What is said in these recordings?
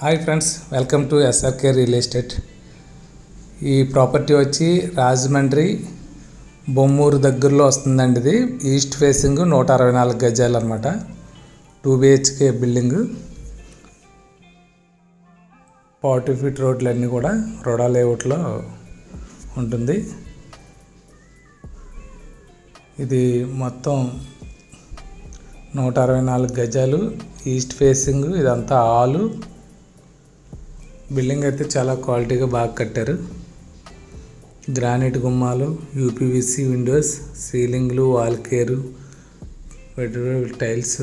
Hi friends welcome to SRK real estate. ఈ property వచ్చి రాజమండ్రి బొమ్మూరు దగ్గరలో వస్తుందండి ఇది. ఈస్ట్ ఫేసింగ్ నూట అరవై నాలుగు గజాలు అనమాట two BHK building. Forty feet రోడ్లు అన్నీ కూడా రోడా లేఅవుట్లో ఉంటుంది. ఇది మొత్తం నూట అరవై నాలుగు గజాలు. ఈస్ట్ ఫేసింగ్ ఇదంతా ఆలు. బిల్డింగ్ అయితే చాలా క్వాలిటీగా బాగా కట్టారు. గ్రానైట్ గుమ్మాలు యూపీవీసీ విండోస్ సీలింగ్లు వాల్ కేరు టైల్స్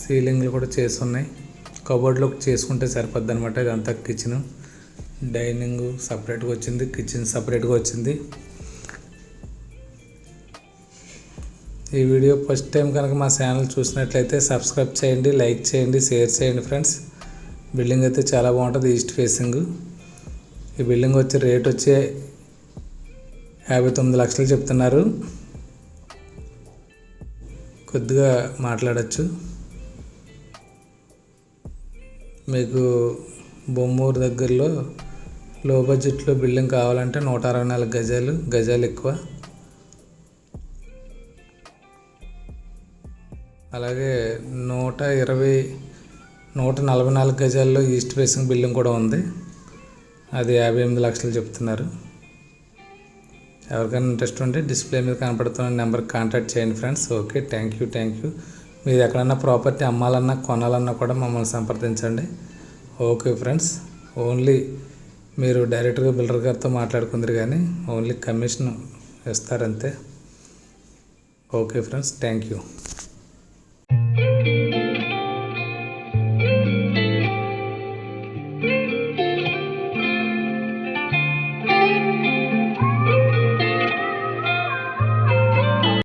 సీలింగ్లు కూడా చేసి ఉన్నాయి కబోర్డ్లో చేసుకుంటే సరిపోద్ది అనమాట ఇదంతా కిచెన్ డైనింగ్ సపరేట్గా వచ్చింది కిచెన్ సపరేట్గా వచ్చింది. ఈ వీడియో ఫస్ట్ టైం కనుక మా ఛానల్ చూసినట్లయితే సబ్స్క్రైబ్ చేయండి లైక్ చేయండి షేర్ చేయండి ఫ్రెండ్స్ బిల్డింగ్ అయితే చాలా బాగుంటుంది ఈస్ట్ ఫేసింగ్ ఈ బిల్డింగ్ వచ్చే రేట్ వచ్చి యాభై తొమ్మిది లక్షలు చెప్తున్నారు. కొద్దిగా మాట్లాడచ్చు. మీకు బొమ్మూరు దగ్గరలో లో బడ్జెట్లో బిల్డింగ్ కావాలంటే నూట అరవై నాలుగు గజాలు గజాలు ఎక్కువ. అలాగే నూట ఇరవై నూట నలభై నాలుగు గజాల్లో ఈస్ట్ ఫేసింగ్ బిల్డింగ్ కూడా ఉంది. అది యాభై ఎనిమిది లక్షలు చెప్తున్నారు. ఎవరికైనా ఇంట్రెస్ట్ ఉంటే డిస్ప్లే మీద కనపడుతున్న నెంబర్కి కాంటాక్ట్ చేయండి friends. Okay thank you thank you. మీరు ఎక్కడన్నా ప్రాపర్టీ అమ్మాలన్నా కొనాలన్నా కూడా మమ్మల్ని సంప్రదించండి. ఓకే ఫ్రెండ్స్ ఓన్లీ మీరు డైరెక్ట్గా బిల్డర్ గారితో మాట్లాడుకుందరు కానీ ఓన్లీ కమిషన్ ఇస్తారంతే ఓకే ఫ్రెండ్స్ థ్యాంక్ యూ.